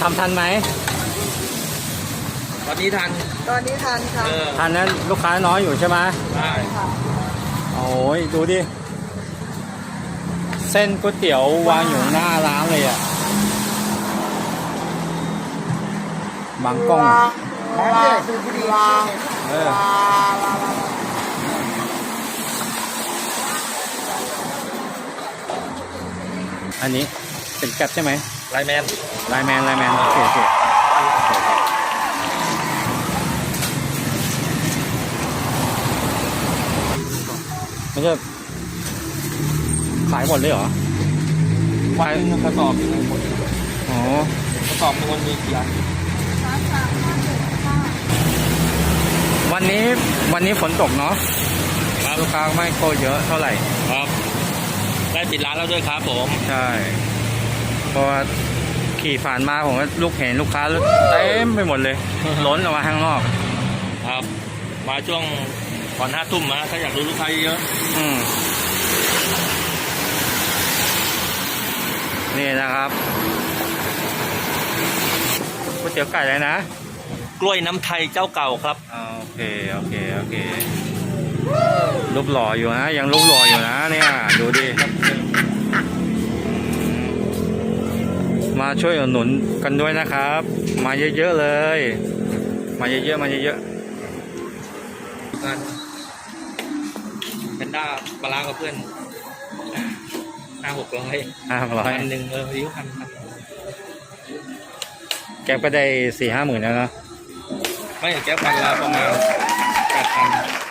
ทำทันไหม ตอนนี้ทัน ตอนนี้ทันค่ะเออทันนั้นลูกค้าน้อยอยู่ใช่ไหมได้ค่ะโอ้ยดูดิ เส้นก๋วยเตี๋ยววางอยู่หน้าร้านเลยอะบางกล้องแล้วเดี๋ยวสูบบุหรี่เอออันนี้เป็นแก๊ปใช่ไหม ไลน์แมนไลน์แมนไลน์แมนโอเคโอเคโอเคไม่ใช่ขายหมดเลยเหรอวันหนึงกระสอบหนึ่งหมดอ๋อกระสอบหนึงมันมีกี่อันวันนี้วันนี้ฝนตกเนาะครับลูกค้าไม่โคเยอะเท่าไหร่ครับ ได้ปิดร้านแล้วด้วยครับผม ใช่ เพราะว่าขี่ผ่านมาผมก็ลูกเห็นลูกค้าเต็มไปหมดเลย ล้นออกมาข้างนอก ครับมาช่วงก่อนห้าทุ่มนะถ้าอยากดูลูกค้าเยอะอืมนี่นะครับก๋วยเตี๋ยวไก่เลยนะ กล้วยน้ำไทยเจ้าเก่าครับอ่าโอเคโอเคโอเครูปหล่ออยู่นะ ยังรูปหล่ออยู่นะเนี่ย ดูดิอืม มาช่วยอุดหนุนกันด้วยนะครับ มาเยอะๆเลย มาเยอะๆมาเยอะกันเป็นด้าปลาร้ากับเพื่อนห้าหกร้อยๆห้าร้อยพันหนึ่งเออริ้วพันพันแกก็ได้สี่ห้าหมื่นแล้วเนอะไม่แก้วพันละประมาณแปดพัน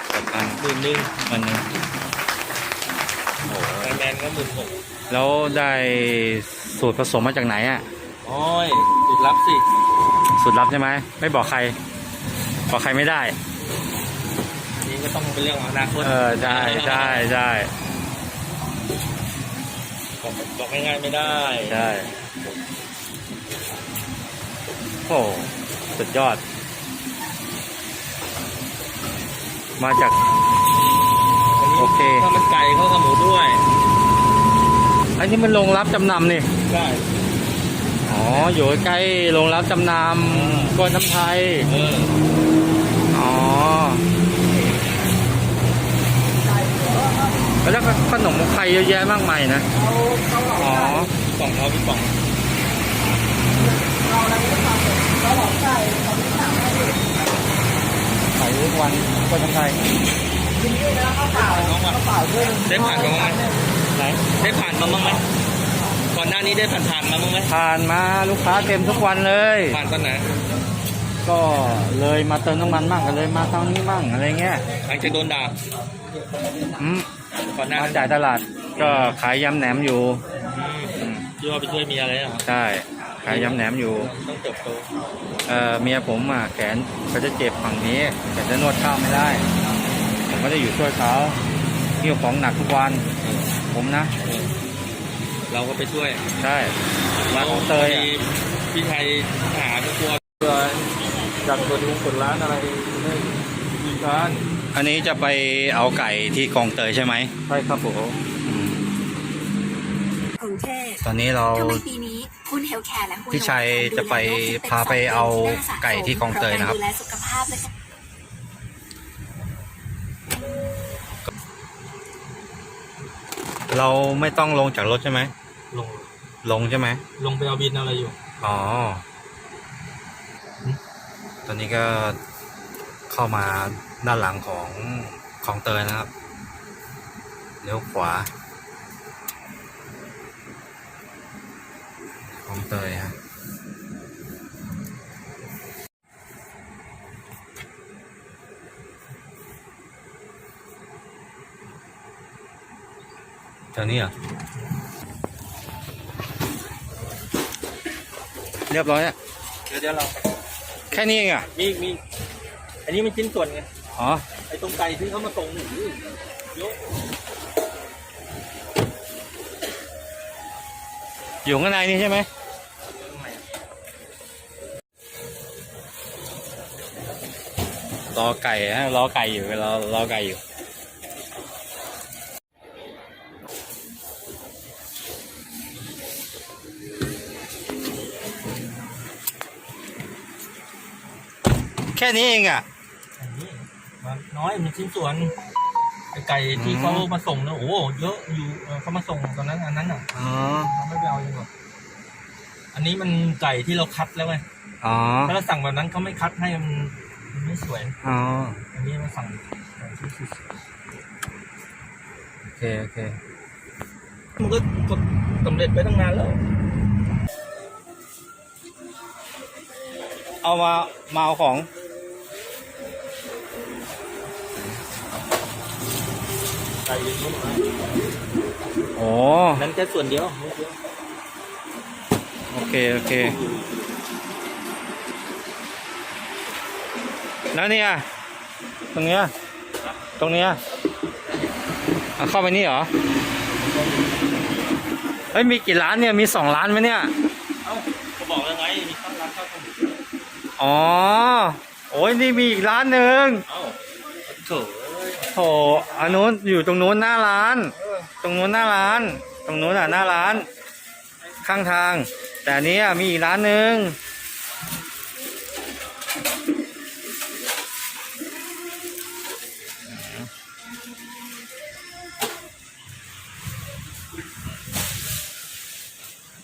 แปดพันหมื่นหนึ่งมันหนึ่งโอ้ไลน์แมนก็หมื่นหก แล้วได้สูตรผสมมาจากไหนอะ โอ้ยจุดลับสิ สูตรลับใช่ไหม ไม่บอกใคร บอกใครไม่ได้นี่ก็ต้องเป็นเรื่องของอนาคตเออใช่ใช่ใช่บอกบอกง่ายๆไม่ได้ใช่โอ้สุดยอด มาจากอันนี้โอเคข้าวมันไก่ข้าวขาหมูด้วย อันนี้มันโรงรับจำนำนี่ได้อ๋อ อยู่ใกล้โรงรับจำนำกวนน้ำไทย เอออ๋อ แล้วก็ขนมไทยเยอะแยะมากมายนะเอาเขาหลอกอ๋อ กล่องเขาเป็นกล่องเราอะไรก็ทำเขาหลอกไก่เขาไม่สั่งให้ดิขายทุกวันกวนน้ำไทยทีนี้นะข้าวเปล่าข้าวเปล่าด้วยได้ผ่านมาบ้างไหม ไหนได้ผ่านมาบ้างไหมก่อนหน้านี้ได้ผ่านผ่านๆมาบ้างไหมผ่านมาลูกค้าเต็มทุกวันเลย ผ่านตอนไหนก็เลยมาเติมน้ำมันมั่งก็เลยมาทางนี้มั่งอะไรเงี้ยหลังจากโดนด่าอืมก่อนหน้ามานั้นจ่ายตลาดก็ขายยำแหนมอยู่อืมอืมที่ว่าไปช่วยเมียอะไรนะครับใช่ขายยำแหนมอยู่ ต้องเติบโตเอ่อเมียผมอะแขนเขาจะเจ็บฝั่งนี้แขนจะนวดข้าวไม่ได้ ผมก็จะอยู่ช่วยเขา เกี่ยวของหนักทุกวัน ผมนะ เราก็ไปช่วย ใช่ร้านของเตยพอะดีพี่ไทยหาทุกตัวจัดตัวดูผลร้านอะไรมีการอันนี้จะไปเอาไก่ที่กองเตยใช่ไหมใช่ครับผมอืมกรุงเทพตอนนี้เรา ทำไมปีนี้คุณเฮลแคร์และคุณพี่ชัยจะไปพาไปเอาไก่ที่คลองเตยนะครับ ดูแลสุขภาพและ เราไม่ต้องลงจากรถใช่ไหม ลง ลงใช่ไหม ลงไปเอาบินอะไรอยู่ อ๋อ ตอนนี้ก็เข้ามาด้านหลังของของเตยนะครับ เลี้ยวขวา ของเตยฮะ วนี้เหรอ เรียบร้อยอะเดี๋ยวเดี๋ยวเรา แค่นี้เองอะ มีมีอันนี้มันชิ้นส่วนไง อ๋อ ไอ้ตรงไก่ที่เขามาส่งหนูยกอยู่ข้างในนี่ใช่ไหมรอไก่ฮะรอไก่อยู่รอรอไก่อยู่ แค่นี้เองอะอันนี้มันน้อยมันชิ้นส่วนไอ้ไก่ที่อืมเขามาส่งเนี่ยโอ้โหเยอะอยู่เออเขามาส่งตอนนั้นอันนั้นอะอ๋อเราไม่ไปเอาเองหรอกอันนี้มันไก่ที่เราคัดแล้วไงอ๋อถ้าเราสั่งแบบนั้นเขาไม่คัดให้มันมันไม่สวย อ๋ออันนี้มาสั่งแบบที่สุดโอเคโอเคมันก็กดสำเร็จไปตั้งนานแล้ว เอามามาเอาของ ไก่ยืนนุ่มนะโอ้นั้นแค่ส่วนเดียวนิดเดียวโอเค โอเค แล้วเนี่ย ตรงเนี้ย ตรงเนี้ยเอาเข้าไปนี่เหรอเฮ้ย มีกี่ร้านเนี่ย มีสองร้านไหมเนี่ย เอ้าก็บอกแล้วไง มีข้าวร้านข้าวต้มอ๋อ โอ้ยนี่มีอีกร้านหนึ่งเอ้าโถเอ้ย โถอันนู้นอยู่ตรงนู้นหน้าร้าน ตรงนู้นหน้าร้าน ตรงนู้นอะหน้าร้าน ข้างทาง แต่อันนี้อะมีอีกร้านหนึ่ง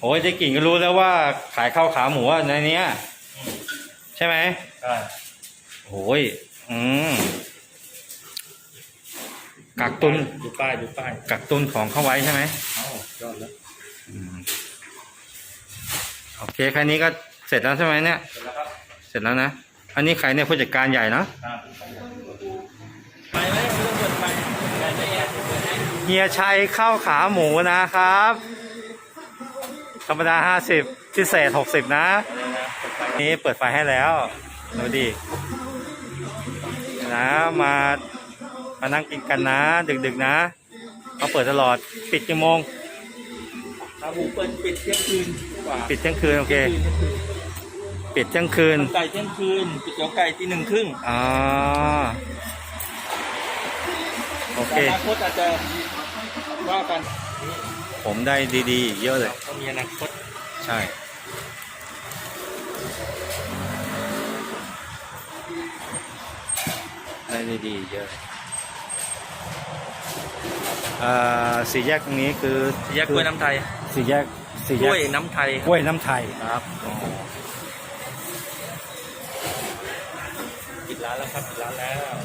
โอ้ยได้กลิ่นก็รู้แล้วว่าขายข้าวขาหมูอะในเนี้ย ใช่ไหมใช่โอ้ยอืม กักตุนดูป้ายดูป้ายกักตุนของเข้าไว้ใช่ไหมเอ้ายอดแล้วอืมโอเคแค่นี้ก็เสร็จแล้วใช่ไหมเนี่ย เสร็จแล้วครับเสร็จแล้วนะ อันนี้ใครเนี่ยผู้จัดการใหญ่เนาะครับไปไหมไม่ต้องเปิดไฟไก่ไม่แย่เปิดให้เฮียชัยข้าวขาหมูนะครับ ธรรมดาห้าสิบพิเศษหกสิบนะ อะไรนะเปิดไฟนี้เปิดไฟให้แล้วดูดินะมา มานั่งกินกันนะ ดึกๆนะเขาเปิดตลอดปิดกี่โมงขาหมูเปิดปิดเที่ยงคืนกว่าปิดเที่ยงคืนโอเคเที่ยงคืนปิดเที่ยงคืนไก่เที่ยงคืนปิดเตี๋ยวไก่ที่หนึ่งครึ่งอ๋อโอเคแต่อนาคตอาจจะว่ากัน ผมได้ดีๆ เยอะเลยก็มีอนาคตใช่ได้ดีๆเยอะ อ่าสี่แยกตรงนี้คือแยกกล้วยน้ำไทยสี่แยกสี่กแยล้กวยน้ำไทยกล้วยน้ำไทยครับปิดร้านแล้วครับปิดร้านแล้ว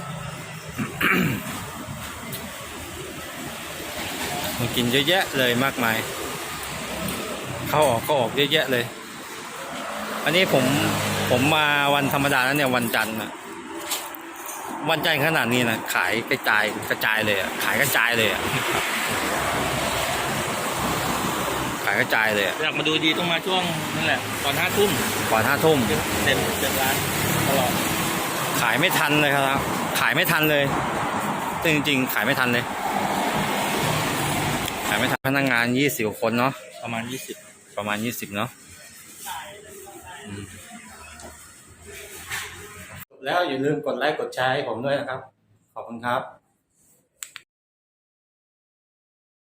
มันกินเยอะแยะเลยมากมาย เข้าออกก็ออกเยอะแยะเลย อันนี้ผมผมมาวันธรรมดาแล้วเนี่ยวันจันทร์อะ วันจันทร์ขนาดนี้นะขายกระจายกระจายเลยอะขายกระจายเลยอะขายกระจายเลยอะอยากมาดูดีต้องมาช่วงนั่นแหละตอนห้าทุ่มก่อนห้าทุ่มเต็มเต็มร้านตลอดขายไม่ทันเลยครับ ขายไม่ทันเลยจริงๆขายไม่ทันเลย ขายไม่ทันพนักงานยี่สิบคนเนาะประมาณยี่สิบประมาณยี่สิบเนาะ แล้วอย่าลืมกดไลค์กดแชร์ให้ผมด้วยนะครับ ขอบคุณครับ